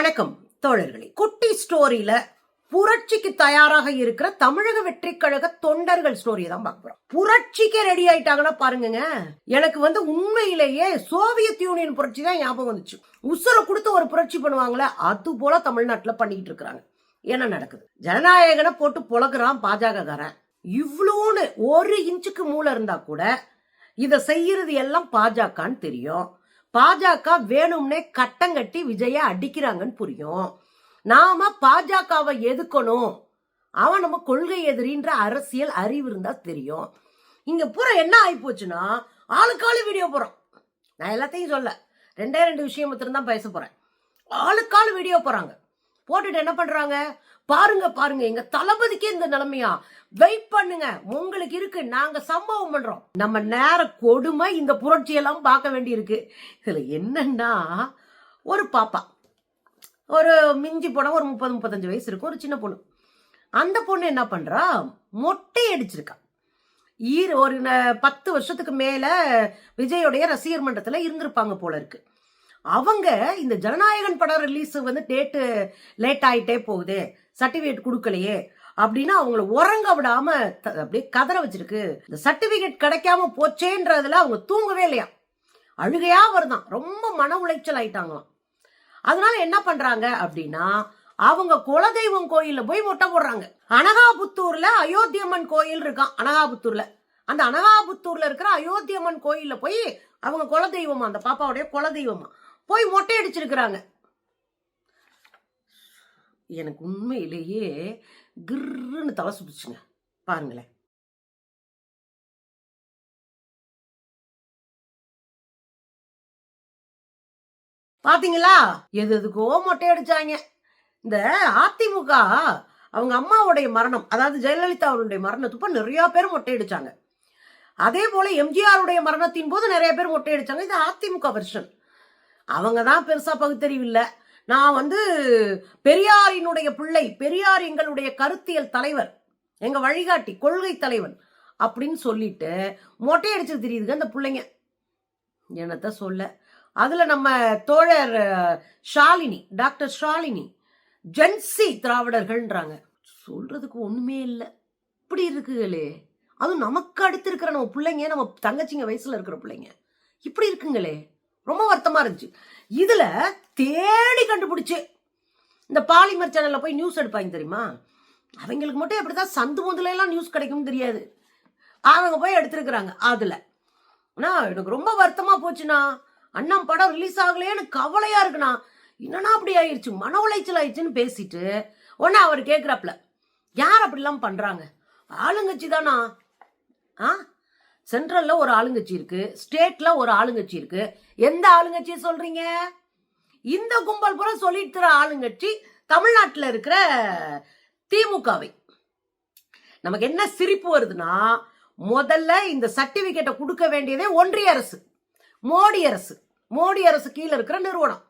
வணக்கம் தோழர்களே. குட்டி ஸ்டோரியில புரட்சிக்கு தயாராக இருக்கிற தமிழக வெற்றி கழக தொண்டர்கள் ஸ்டோரி தான் பார்க்க போறோம். புரட்சிக்கே ரெடி ஆயிட்டாங்கன்னா பாருங்க எனக்கு வந்து உண்மையிலேயே சோவியத் யூனியன் புரட்சி தான் ஞாபகம் வந்துச்சு. உசுரை கொடுத்து ஒரு புரட்சி பண்ணுவாங்களே அது போல தமிழ்நாட்டுல பண்ணிக்கிட்டு இருக்கிறாங்க. என்ன நடக்குது? ஜனநாயகனை போட்டு புலகுறான் பாஜகக்காரன் இவ்வளோன்னு ஒரு இன்ச்சுக்கு மூளை இருந்தா கூட இதை செய்யறது எல்லாம் பாஜகன்னு தெரியும். பாஜக வேணும்னே கட்டம் கட்டி விஜய அடிக்கிறாங்கன்னு புரியும். நாம பாஜகவை எதுக்கணும் அவன் நம்ம கொள்கை எதிரின்ற அரசியல் அறிவு இருந்தா தெரியும். இங்க பூரா என்ன ஆகி போச்சுன்னா ஆளுக்காளு வீடியோ போறோம் நான் எல்லாத்தையும் சொல்ல. ரெண்டே ரெண்டு விஷயம் மட்டும் தான் பேச போறேன். ஆளுக்காளு வீடியோ போறாங்க போட்டுட்டு என்ன பண்றாங்க? பாருங்க பாருங்க. எங்க தளபதிக்கே இந்த நிலைமையா? வெயிட் பண்ணுங்க. உங்களுக்கு இருக்கு. நாங்க சம்பவம் பண்றோம். நம்ம நேர கொடுமை இந்த புரட்சி எல்லாம் பார்க்க வேண்டி இருக்கு இதுல என்னன்னா ஒரு பாப்பா. ஒரு மிஞ்சி போன ஒரு முப்பது முப்பத்தஞ்சு வயசு இருக்கும். ஒரு சின்ன பொண்ணு. அந்த பொண்ணு என்ன பண்றா? மொட்டை அடிச்சிருக்கா. ஈர ஒரு ந- பத்து வருஷத்துக்கு மேல விஜயோடைய ரசிகர் மன்றத்துல இருந்திருப்பாங்க போல இருக்கு. அவங்க இந்த ஜனநாயகன் படம் ரிலீஸ் வந்து டேட்டு லேட் ஆயிட்டே போகுது. சர்டிபிகேட் கொடுக்கலையே அப்படின்னு அவங்கள உறங்க விடாம த- அப்படியே கதற வச்சிருக்கு. இந்த சர்டிபிகேட் கிடைக்காம போச்சேன்றதுல அவங்க தூங்கவே இல்லையா? அழுகையா வருதான். ரொம்ப மன உளைச்சல் ஆயிட்டாங்களாம். அதனால என்ன பண்றாங்க அப்படின்னா அவங்க குலதெய்வம் கோயில்ல போய் மொட்டை போடுறாங்க. அனகாபுத்தூர்ல அயோத்தியம்மன் கோயில் இருக்கான் அனகாபுத்தூர்ல. அந்த அனகாபுத்தூர்ல இருக்கிற அயோத்தியம்மன் கோயில்ல போய் அவங்க குலதெய்வமா அந்த பாப்பாவுடைய குலதெய்வமா போய் மொட்டை அடிச்சிருக்கிறாங்க. எனக்கு உண்மையிலேயே கிர்ன்னு தலை சுத்துச்சுங்க. பாருங்களேன். பாத்தீங்களா? எது எதுக்கோ மொட்டை அடிச்சாங்க. இந்த அதிமுக அவங்க அம்மாவுடைய மரணம் அதாவது ஜெயலலிதா அவருடைய மரணத்துப்ப நிறைய பேர் மொட்டை அடிச்சாங்க. அதே போல எம்ஜிஆருடைய மரணத்தின் போது நிறைய பேர் மொட்டை அடிச்சாங்க. இது அதிமுக வெர்ஷன் அவங்க தான் பெருசா பகுத்தறிவு இல்லை. நான் வந்து பெரியாரினுடைய பிள்ளை பெரியார் எங்களுடைய கருத்தியல் தலைவர் எங்க வழிகாட்டி கொள்கை தலைவன் அப்படின்னு சொல்லிட்டு மொட்டை அடிச்சது தெரியுதுங்க அந்த பிள்ளைங்க. என்னத்த சொல்ல? அதுல நம்ம தோழர் ஷாலினி டாக்டர் ஷாலினி ஜென்சி திராவிடர்கள்ன்றாங்க. சொல்றதுக்கு ஒண்ணுமே இல்லை. இப்படி இருக்குங்களே. அதுவும் நமக்கு அடுத்து இருக்கிற நம்ம பிள்ளைங்க நம்ம தங்கச்சிங்க வயசுல இருக்கிற பிள்ளைங்க. இப்படி இருக்குங்களே. ரொம்ப வருத்தமாக இருந்துச்சு. இதில் தேடி கண்டுபிடிச்சு. இந்த பாலிமர் சேனலில் போய் நியூஸ் எடுப்பாங்க தெரியுமா? அவங்களுக்கு மட்டும் எப்படிதான் சந்து முதல்ல நியூஸ் கிடைக்கும் தெரியாது. அவங்க போய் எடுத்திருக்கிறாங்க அதில். ஆனால் எனக்கு ரொம்ப வருத்தமாக போச்சுண்ணா. அண்ணா படம் ரிலீஸ் ஆகலையேன்னு கவலையாக இருக்குண்ணா. என்னன்னா அப்படி ஆயிடுச்சு மன உளைச்சல் ஆயிடுச்சுன்னு பேசிட்டு உடனே அவர் கேட்குறாப்புல யார் அப்படிலாம் பண்ணுறாங்க ஆளுங்கட்சி தானா ஆ? சென்ட்ரல்ல ஒரு ஆளுங்கட்சி இருக்கு ஸ்டேட்ல ஒரு ஆளுங்கட்சி இருக்கு. எந்த ஆளுங்கட்சியை சொல்றீங்க? இந்த கும்பல் புற சொல்லிட்டு ஆளுங்கட்சி தமிழ்நாட்டில் இருக்கிற திமுகவை. நமக்கு என்ன சிரிப்பு வருதுன்னா முதல்ல இந்த சர்டிபிகேட்டை கொடுக்க வேண்டியதே ஒன்றிய அரசு மோடி அரசு. மோடி அரசு கீழே இருக்கிற நிறுவனம்.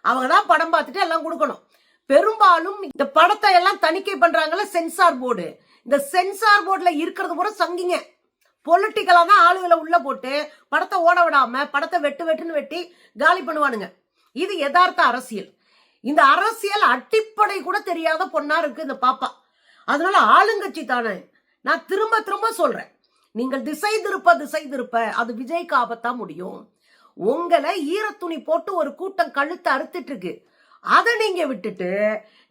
அவங்க தான் படம் பார்த்துட்டு எல்லாம் கொடுக்கணும். பெரும்பாலும் இந்த படத்தை எல்லாம் தணிக்கை பண்றாங்கல்ல சென்சார் போர்டு. இந்த சென்சார் போர்டுல இருக்கிறது பூரா சங்கிங்க. பொலிட்டிக்கலாக தான் ஆளுகளை உள்ள போட்டு படத்தை ஓட விடாம படத்தை வெட்டு வெட்டுன்னு வெட்டி காலி பண்ணுவானுங்க. இது யதார்த்த அரசியல். இந்த அரசியல் அடிப்படை கூட தெரியாத பொண்ணா இருக்கு இந்த பாப்பா. அதனால ஆளுங்கட்சி தானே. நான் திரும்ப திரும்ப சொல்றேன். நீங்கள் திசை திருப்ப திசை திருப்ப அது விஜய்க்கு ஆபத்தா முடியும். உங்களை ஈரத்துணி போட்டு ஒரு கூட்டம் கழுத்து அறுத்துட்டு இருக்கு அதை நீங்க விட்டுட்டு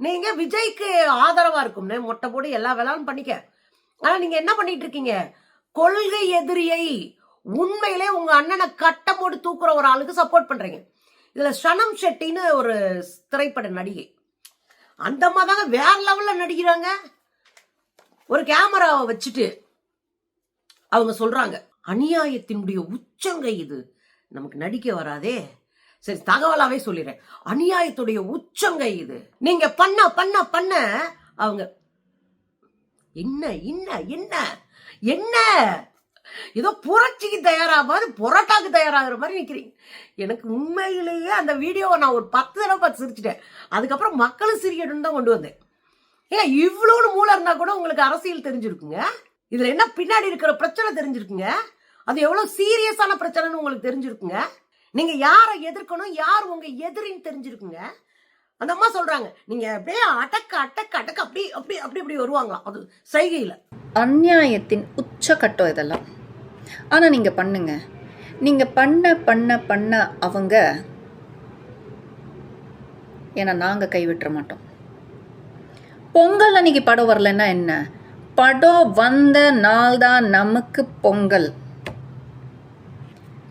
நீங்க விஜய்க்கு ஆதரவா இருக்கும்னு மொட்டை போடு எல்லா வேளாண்மை பண்ணிக்க. ஆனா நீங்க என்ன பண்ணிட்டு இருக்கீங்க? கொள்கை எதிரியை உண்மையிலே உங்க அண்ணனை கட்டம் போட்டு தூக்குற ஒரு ஆளுக்கு சப்போர்ட் பண்றீங்க. இதுல சனம் ஷெட்டின்னு ஒரு திரைப்பட நடிகை. அந்த மாதிரி தாங்க வேற லெவல்ல நடிக்கிறாங்க. ஒரு கேமராவை வச்சுட்டு அவங்க சொல்றாங்க அநியாயத்தினுடைய உச்சங்க இது. நமக்கு நடிக்க வராதே. சரி தகவலாவே சொல்லிடுறேன். அநியாயத்துடைய உச்சங்க இது. நீங்க பண்ண பண்ண பண்ண. அவங்க என்ன என்ன என்ன? என்ன? ஏதோ புரட்சிக்கு தயாராகாது புரோட்டாக்கு தயாராகிற மாதிரி நிற்கிறீங்க எனக்கு உண்மையிலேயே அந்த வீடியோவை நான் ஒரு பத்து தடவை பார்த்து சிரிச்சிட்டேன். அதுக்கப்புறம் மக்களும் சிரிக்கணும்னு தான் கொண்டு வந்தேன். ஏன் இவ்வளோன்னு மூளை இருந்தால் கூட உங்களுக்கு அரசியல் தெரிஞ்சிருக்குங்க? இதில் என்ன பின்னாடி இருக்கிற பிரச்சனை தெரிஞ்சிருக்குங்க? அது எவ்வளோ சீரியஸான பிரச்சனைன்னு உங்களுக்கு தெரிஞ்சிருக்குங்க? நீங்கள் யாரை எதிர்க்கணும் யார் உங்கள் எதிரின்னு தெரிஞ்சிருக்குங்க? அந்த அம்மா சொல்கிறாங்க நீங்கள் அப்படியே அடக்க அடக்க அடக்க அப்படி அப்படி அப்படி அப்படி வருவாங்களாம். அது செய்கையில் அநியாயத்தின் உச்சக்கட்டம் இதெல்லாம். ஆனால் நீங்கள் பண்ணுங்க. நீங்கள் பண்ண பண்ண பண்ண அவங்க ஏன்னா நாங்கள் கைவிட்டுற மாட்டோம். பொங்கல் அன்னைக்கு படம் வரலன்னா என்ன? படம் வந்த நாள் தான் நமக்கு பொங்கல்.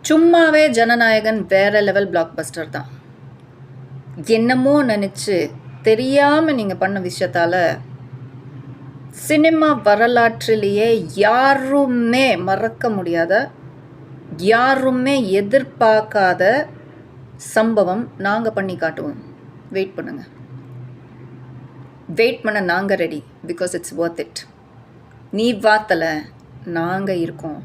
சும்மாவே ஜனநாயகன் வேற லெவல் பிளாக் பஸ்டர் தான். என்னமோ நினச்சி தெரியாமல் நீங்கள் பண்ண விஷயத்தால சினிமா வரலாற்றிலேயே யாருமே மறக்க முடியாத யாருமே எதிர்பார்க்காத சம்பவம் நாங்கள் பண்ணி காட்டுவோம். வெயிட் பண்ணுங்க. வெயிட் பண்ண நாங்கள் ready because it's worth it நீ வாத்தல நாங்கள் இருக்கோம்.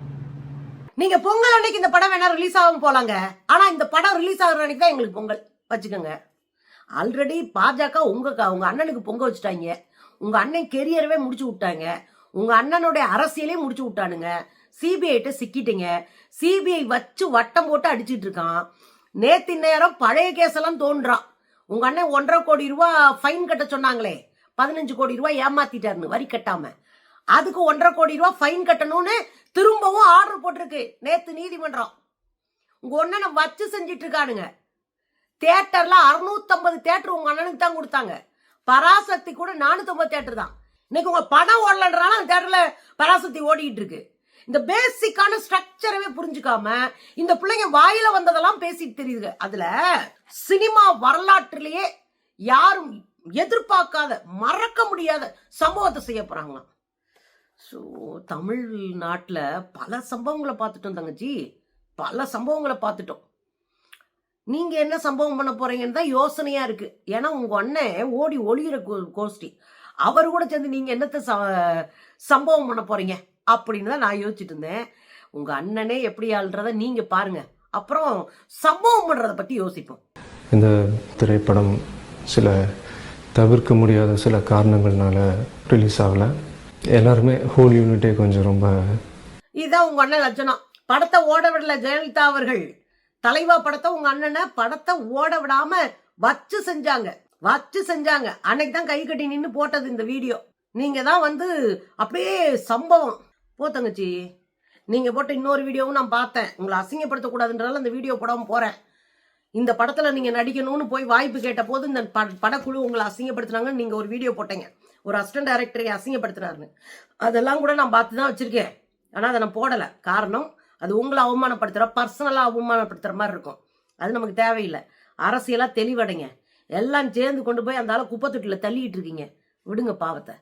நீங்க பொங்கல் அன்னைக்கு இந்த படம் வேணா ரிலீஸ் ஆகும் போலாங்க. ஆனா இந்த படம் ரிலீஸ் ஆகுற அன்னைக்கு தான் எங்களுக்கு பொங்கல். வச்சுக்கோங்க. ஆல்ரெடி பாஜக உங்க உங்க அண்ணனுக்கு பொங்க வச்சுட்டாங்க. உங்க அண்ணன் கெரியரவே முடிச்சு விட்டாங்க. உங்க அண்ணனுடைய அரசியலே முடிச்சு விட்டானுங்க. சிபிஐட்ட சிக்கிட்டீங்க. சிபிஐ வச்சு வட்டம் போட்டு அடிச்சிட்டு இருக்கான். நேத்து நேரம் பழைய கேஸ் எல்லாம் தோன்றான். உங்க அண்ணன் ஒன்றரை கோடி ரூபா ஃபைன் கட்ட சொன்னாங்களே. பதினஞ்சு கோடி ரூபாய் ஏமாத்திட்டாருன்னு வரி கட்டாம. அதுக்கு ஒன்றரை கோடி ரூபாய் ஃபைன் கட்டணும்னு திரும்பவும் ஆர்டர் போட்டிருக்கு. நேத்து நீதிமன்றம். உங்க அண்ணனை வச்சு செஞ்சிட்டு இருக்கானுங்க. தியேட்டர்ல அறுநூத்தம்பது தேட்டர் உங்க அண்ணனுக்கு தான் கொடுத்தாங்க. பராசக்தி கூட நானூத்தம்பது தேட்டர் தான். இன்னைக்கு உங்க படம் ஓடலன்றாலும் அந்த தேட்டர்ல பராசக்தி ஓடிட்டு இருக்கு. இந்த பேசிக்கான ஸ்ட்ரக்சரவே புரிஞ்சுக்காம இந்த பிள்ளைங்க வாயில வந்ததெல்லாம் பேசிட்டு தெரியுதுங்க. அதுல சினிமா வரலாற்றிலேயே யாரும் எதிர்பார்க்காத மறக்க முடியாத சம்பவத்தை செய்ய போறாங்களாம். ஸோ தமிழ்நாட்டில் பல சம்பவங்களை பார்த்துட்டோம் தங்கச்சி பல சம்பவங்களை பார்த்துட்டோம். நீங்க என்ன சம்பவம் பண்ண போறீங்கன்னு தான் யோசனையா இருக்கு. ஏன்னா உங்க அண்ணன் ஓடி ஒளியிற கோஷ்டி. அவர் கூட சேர்ந்து நீங்க என்னத்த சம்பவம் பண்ண போறீங்க? அப்படின்னு தான் நான் யோசிச்சுட்டு இருந்தேன். உங்க அண்ணனே எப்படி ஆள்றத நீங்க பாருங்க. அப்புறம் சம்பவம் பண்றத பத்தி யோசிப்போம். இந்த திரைப்படம் சில தவிர்க்க முடியாத சில காரணங்கள்னால ரிலீஸ் ஆகலை. எல்லாருமே ஹோல் யூனிட்டே கொஞ்சம் ரொம்ப இதுதான் உங்க அண்ணன் லட்சணம். படத்தை ஓட விடல ஜெயலலிதா அவர்கள். தலைவா படத்தை உங்க அண்ணனை படத்தை ஓட விடாம வச்சு செஞ்சாங்க. வச்சு செஞ்சாங்க. அன்னைக்கு தான் கை கட்டி நின்று போட்டது இந்த வீடியோ. நீங்க தான் வந்து அப்படியே சம்பவம். போ தங்கச்சி. நீங்க போட்ட இன்னொரு வீடியோவும் நான் பார்த்தேன். உங்களை அசிங்கப்படுத்தக்கூடாதுன்றதால அந்த வீடியோ படம் போறேன். இந்த படத்துல நீங்க நடிக்கணும்னு போய் வாய்ப்பு கேட்ட போது இந்த படக்குழு உங்களை அசிங்கப்படுத்துனாங்கன்னு நீங்க ஒரு வீடியோ போட்டீங்க. ஒரு அசிஸ்டன்ட் டைரக்டரை அசிங்கப்படுத்துறாருன்னு. அதெல்லாம் கூட நான் பார்த்து தான் வச்சிருக்கேன். ஆனால் அதை நான் போடலை. காரணம் அது உங்களை அவமானப்படுத்துகிற பர்சனலாக அவமானப்படுத்துகிற மாதிரி இருக்கும். அது நமக்கு தேவையில்லை. அரசியலாக தெளிவடைங்க. எல்லாம் சேர்ந்து கொண்டு போய் அந்த ஆளை குப்பை தொட்டியில் இருக்கீங்க. விடுங்க பாவத்தை.